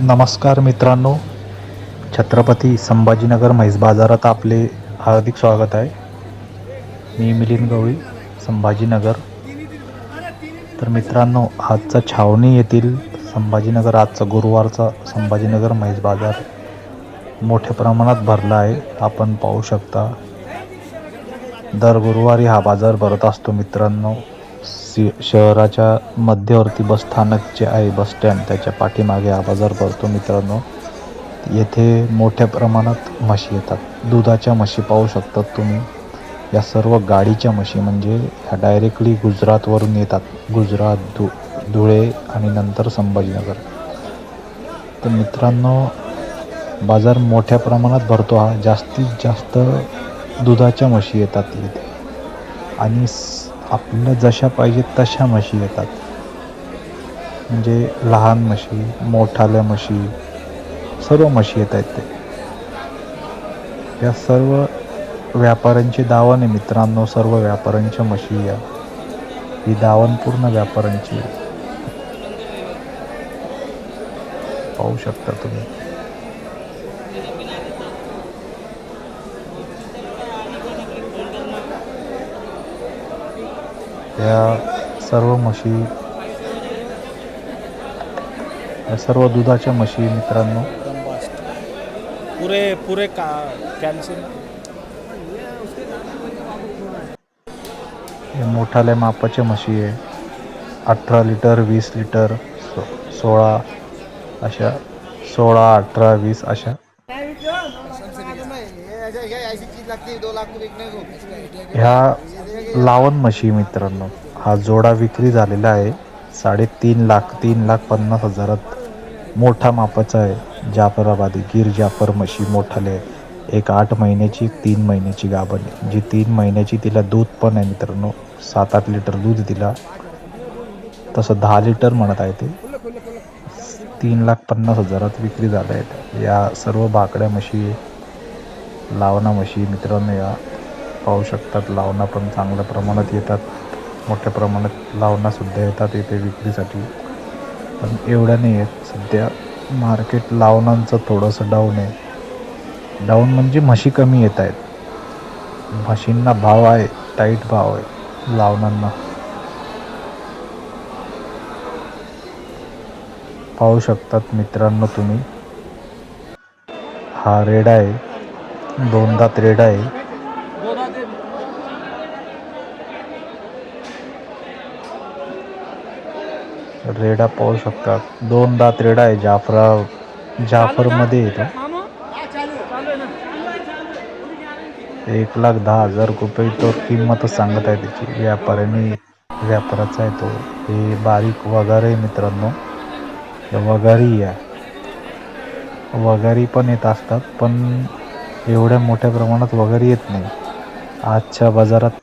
नमस्कार मित्रांनो छत्रपती संभाजीनगर म्हैस बाजारात आपले हार्दिक स्वागत आहे. मी मिलिंद गवळी संभाजीनगर. तर मित्रांनो आजचा छावणी येथील संभाजीनगर आजचा गुरुवारचा संभाजीनगर म्हैस बाजार मोठ्या प्रमाणात भरला आहे. आपण पाहू शकता दर गुरुवारी हा बाजार भरत असतो मित्रांनो. सी शहराच्या मध्यवर्ती बसस्थानक जे आहे बस स्टँड त्याच्या पाठीमागे हा बाजार भरतो मित्रांनो. येथे मोठ्या प्रमाणात म्हशी येतात. दुधाच्या म्हशी पाहू शकतात तुम्ही. या सर्व गाडीच्या म्हशी म्हणजे ह्या डायरेक्टली गुजरातवरून येतात. गुजरात धु धुळे आणि नंतर संभाजीनगर. तर मित्रांनो बाजार मोठ्या प्रमाणात भरतो हा. जास्तीत जास्त दुधाच्या म्हशी येतात इथे. आणि आपल्याला जशा पाहिजे तशा म्हशी येतात. म्हणजे लहान म्हशी मोठाल्या म्हशी सर्व म्हशी येत आहेत ते. या सर्व व्यापाऱ्यांची दावाने मित्रांनो सर्व व्यापाऱ्यांच्या म्हशी या. ही दावण पूर्ण व्यापाऱ्यांची. पाहू शकता तुम्ही. या सर्व म्हशी या सर्व दुधाच्या म्हशी मित्रांनो. पूरे पूरे का कैंसिल हे मोठाल्या मापाच्या म्हशी आहे. अठरा लिटर वीस लिटर सो सोळा अशा सोळा अठरा वीस अशा ह्या लावण म्हशी मित्रांनो हा जोडा विक्री झालेला आहे. साडेतीन लाख तीन लाख पन्नास हजारात मोठा मापाचा आहे. जाफराबादी गिर जाफर म्हशी मोठाले आहे. एक आठ महिन्याची एक तीन महिन्याची गाभण आहे. जी तीन महिन्याची तिला दूध पण आहे मित्रांनो. सात आठ लिटर दूध तिला. तसं दहा लिटर म्हणत आहे ते. तीन लाख पन्नास हजारात विक्री झाल्या आहेत. या सर्व बाकड्या म्हशी लावणा म्हशी मित्रांनो या पाहू शकतात. लावणा पण चांगल्या प्रमाणात येतात. मोठ्या प्रमाणात लावणासुद्धा येतात इथे विक्रीसाठी. पण एवढ्या नाही आहेत. सध्या मार्केट लावणांचं थोडंसं डाऊन आहे. डाऊन म्हणजे म्हशी कमी येत आहेत. म्हशींना भाव आहे टाईट भाव आहे लावणांना. पाहू शकतात मित्रांनो तुम्ही. हा रेड आहे. दोन दात आहे. रेडा पाहू शकतात. दोन दात रेडा आहे. जाफरा जाफरमध्ये येतो एक लाख दहा हजार रुपये तो किंमत सांगत आहे त्याची. व्यापाऱ्यांनी व्यापाराचा आहे तो. हे बारीक वगैरे मित्रांनो. या वगारी या वगारी पण येत असतात पण एवढ्या मोठ्या प्रमाणात वगारी येत नाही. आजच्या बाजारात